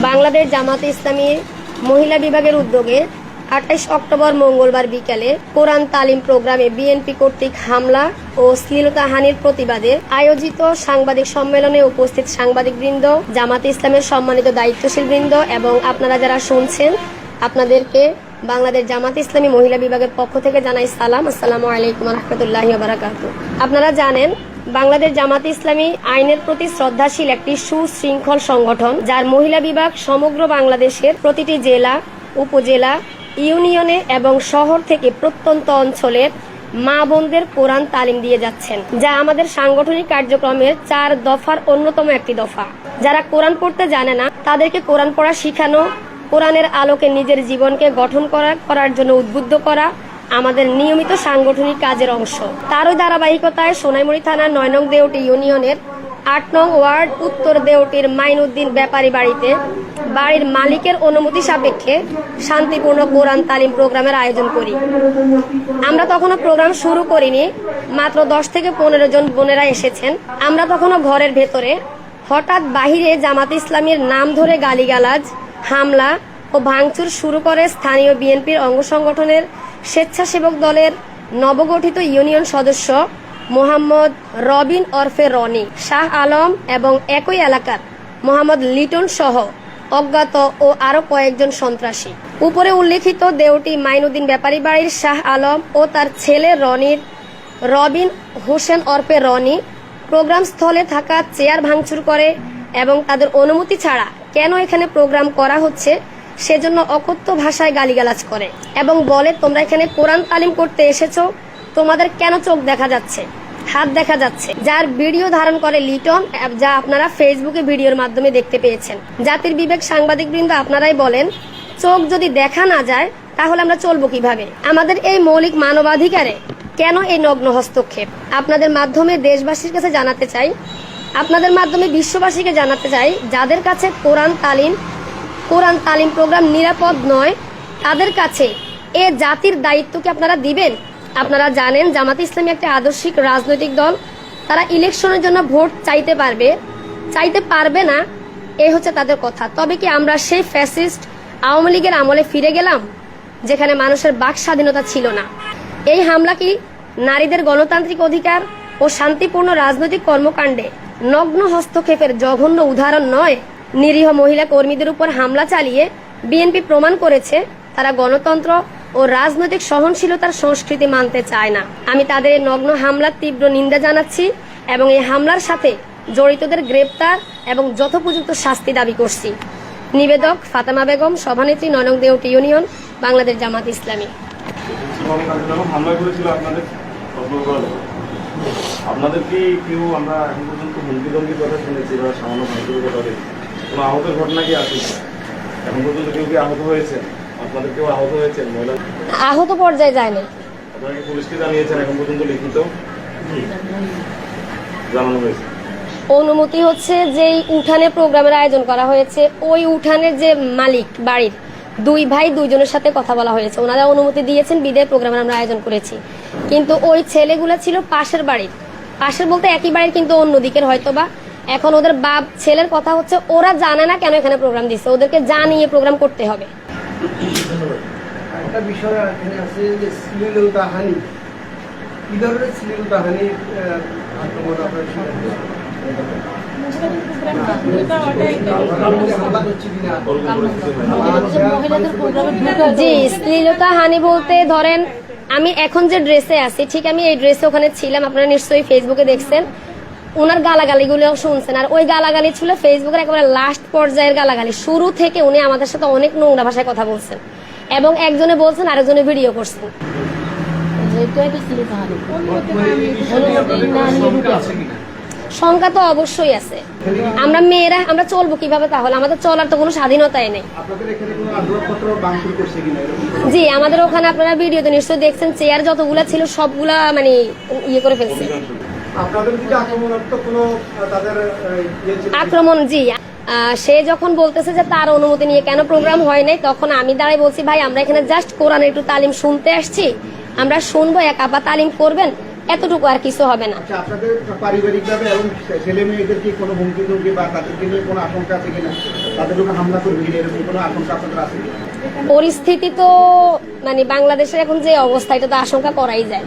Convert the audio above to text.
বাংলাদেশ জামাতে ইসলামী মহিলা বিভাগের উদ্যোগে আঠাইশ অক্টোবর মঙ্গলবার বিকালে কোরআন তালিম প্রোগ্রামে বিএনপি কর্তৃক হামলা ও শ্লীলতাহানির প্রতিবাদে আয়োজিত সাংবাদিক সম্মেলনে উপস্থিত সাংবাদিকবৃন্দ, জামাতে ইসলামের সম্মানিত দায়িত্বশীল বৃন্দ এবং আপনারা যারা শুনছেন, আপনাদেরকে বাংলাদেশ জামাত ইসলামী মহিলা বিভাগের পক্ষ থেকে জানাই সালাম। আসসালামু আলাইকুম রহমতুল্লাহ আপনারা জানেন বাংলাদেশ জামাত ইসলামী আইনের প্রতি শ্রদ্ধাশীল একটি সুশৃঙ্খল সংগঠন, যার মহিলা বিভাগ সমগ্র বাংলাদেশের প্রতিটি জেলা, উপজেলা, ইউনিয়নে এবং শহর থেকে প্রত্যন্ত অঞ্চলের মা বোনদের কোরআন তালিম দিয়ে যাচ্ছেন, যা আমাদের সাংগঠনিক কার্যক্রমের চার দফার অন্যতম একটি দফা। যারা কোরআন পড়তে জানে না, তাদেরকে কোরআন পড়া শিখানো, কোরআনের আলোকে নিজের জীবনকে গঠন করা, করার জন্য উদ্বুদ্ধ করা আমাদের নিয়মিত সাংগঠনিক কাজের অংশ। তারই ধারাবাহিকতায় সোনাইমুড়ি থানার নয় নং দেওটি ইউনিয়নের আট নং ওয়ার্ড উত্তর দেওটির মাইনুদ্দিন ব্যাপারী বাড়িতে বাড়ির মালিকের অনুমতি সাপেক্ষে শান্তিপূর্ণ কোরআন তালিম প্রোগ্রামের আয়োজন করি। আমরা তখনও প্রোগ্রাম শুরু করিনি, মাত্র দশ থেকে পনেরো জন বোনেরা এসেছেন। আমরা তখনও ঘরের ভেতরে হঠাৎ বাহিরে জামাত ইসলামীর নাম ধরে গালিগালাজ, হামলা ও ভাঙচুর শুরু করে স্থানীয় বিএনপির অঙ্গ সংগঠনের স্বেচ্ছাসেবক দলের নবগঠিত ইউনিয়ন সদস্য মোহাম্মদ রবিন ওরফে রনি, শাহ আলম এবং একই এলাকার মোহাম্মদ লিটন সহ অজ্ঞাত ও আরও কয়েকজন সন্ত্রাসী। উপরে উল্লেখিত দেওটি মাইনুদ্দিন ব্যাপারী বাড়ির শাহ আলম ও তার ছেলে রনির রবিন হোসেন অর্পে রনি প্রোগ্রাম স্থলে থাকা চেয়ার ভাঙচুর করে এবং তাদের অনুমতি ছাড়া কেন এখানে প্রোগ্রাম করা হচ্ছে সেজন্য অকথ্য ভাষায় গালিগালাজ করে। এবং বলে, তোমরা এখানে কোরআন তালিম করতে এসেছ, তোমাদের কেন চোখ দেখা যাচ্ছে? হাত দেখা যাচ্ছে। যার ভিডিও ধারণ করে লিটন, যা আপনারা ফেসবুকে ভিডিওর মাধ্যমে দেখতে পেয়েছেন। জাতির বিবেক সাংবাদিকবৃন্দ আপনারাই বলেন, চোখ যদি দেখা না যায়, তাহলে আমরা চলবো কীভাবে? আমাদের এই মৌলিক মানবাধিকারে কেন এই নগ্ন হস্তক্ষেপ? আপনাদের মাধ্যমে দেশবাসীর কাছে জানাতে চাই, আপনাদের মাধ্যমে বিশ্ববাসীকে জানাতে চাই, যাদের কাছে কোরআন তালিম কোরআন তালিম প্রোগ্রাম নিরাপদ নয়, তাদের কাছে এ জাতির দায়িত্ব কি আপনারা দিবেন? আপনারা জানেন জামাত ইসলামী একটা আদর্শিক রাজনৈতিক দল। তারা ইলেকশনের জন্য ভোট চাইতে পারবে। চাইতে পারবে না এই হচ্ছে তাদের কথা। তবে কি আমরা সেই ফ্যাসিস্ট আওয়ামী লীগের আমলে ফিরে গেলাম, যেখানে মানুষের বাক স্বাধীনতা ছিল না? এই হামলা কি নারীদের গণতান্ত্রিক অধিকার ও শান্তিপূর্ণ রাজনৈতিক কর্মকাণ্ডে নগ্ন হস্তক্ষেপের জঘন্য উদাহরণ নয়? নিরীহ মহিলা কর্মীদের উপর হামলা চালিয়ে বিএনপি প্রমাণ করেছে তারা গণতন্ত্র ও রাজনৈতিক সহনশীলতার সংস্কৃতি মানতে চায় না। আমি তাদের নগ্ন হামলার তীব্র নিন্দা জানাচ্ছি এবং এই হামলার সাথে জড়িতদের গ্রেপ্তার এবং যথোপযুক্ত শাস্তি দাবি করছি। নিবেদক ফাতেমা বেগম, সভানেত্রী নয়নং দেউটি ইউনিয়ন, বাংলাদেশ জামাত ইসলামী। আপনাদের? কি কেউ আমরা এখন পর্যন্ত হুমকি দমকির কথা শুনেছি বা সামান্য ভাঙচুরের কথা কোনো আহতের ঘটনা কি আছে? এখন পর্যন্ত কেউ কি আহত হয়েছে? আপনাদের কেউ আহত হয়েছেন মহিলা আহত পর্যায়ে যায়নি। আপনারা কি পুলিশকে জানিয়েছেন এখন পর্যন্ত লিখিত? জানানো হয়েছে। অনুমতি হচ্ছে যে উঠানে প্রোগ্রামের আয়োজন করা হয়েছে। ওই উঠানের যে মালিক বাড়ির দুই ভাই দুইজনের সাথে কথা বলা হয়েছে। ওনারা অনুমতি দিয়েছেন বিদায় প্রোগ্রামের আমরা আয়োজন করেছি। কিন্তু ওই ছেলেগুলো ছিল পাশের বাড়ির। পাশের বলতে একই বাড়ির কিন্তু অন্য দিকের হয়তো বা এখন ওদের বাপ ছেলের কথা হচ্ছে ওরা জানে না কেন এখানে প্রোগ্রাম দিচ্ছে ওদেরকে জানিয়ে প্রোগ্রাম করতে হবে। একটা বিষয় এখানে আছে যে শ্লীলতা হানি কি ধরনের শ্লীলতা হানি আক্রমণ আপনার জি শ্লীলতা হানি বলতে ধরেন আমি এখন যে ড্রেসে আছি ঠিক আমি এই ড্রেসে ওখানে ছিলাম আপনারা নিশ্চয়ই ফেসবুকে দেখছেন। ওনার গালাগালিগুলো শুনছেন। আর ওই গালাগালি ছিল ফেসবুকের একেবারে লাস্ট পর্যায়ের গালাগালি। শুরু থেকে উনি আমাদের সাথে অনেক নোংরা ভাষায় কথা বলছেন। এবং একজনে বলছেন আরেকজনে ভিডিও করছেন। শঙ্কা তো অবশ্যই আছে। আমরা মেয়েরা আমরা চলবো কীভাবে তাহলে? আমাদের চলার তো কোনো স্বাধীনতাই নেই। জি আমাদের ওখানে আপনারা ভিডিওতে নিশ্চয়ই দেখছেন চেয়ার যতগুলা ছিল সবগুলা মানে ইয়ে করে ফেলছে। ইয়ে? আক্রমণ জি। সে যখন বলতেছে যে তার অনুমতি নিয়ে কেন প্রোগ্রাম হয় নাই তখন আমি দাঁড়াই বলছি ভাই আমরা এখানে জাস্ট কোরআন একটু তালিম শুনতে আসছি। আমরা শুনব এক আপা তালিম করবেন এতটুকু আর কিছু হবে না। আচ্ছা আপনাদের পারিবারিকভাবে এবং ছেলে মেয়েদের কি কোনো হুমকি টুমকি বা তাদেরকে নিয়ে কোনো আশঙ্কা আছে কিনা? তাদের উপর হামলা করবে এরকম কোনো আশঙ্কা আপনাদের আছে পরিস্থিতি তো মানে বাংলাদেশের এখন যে অবস্থা এটা তো আশঙ্কা করাই যায়।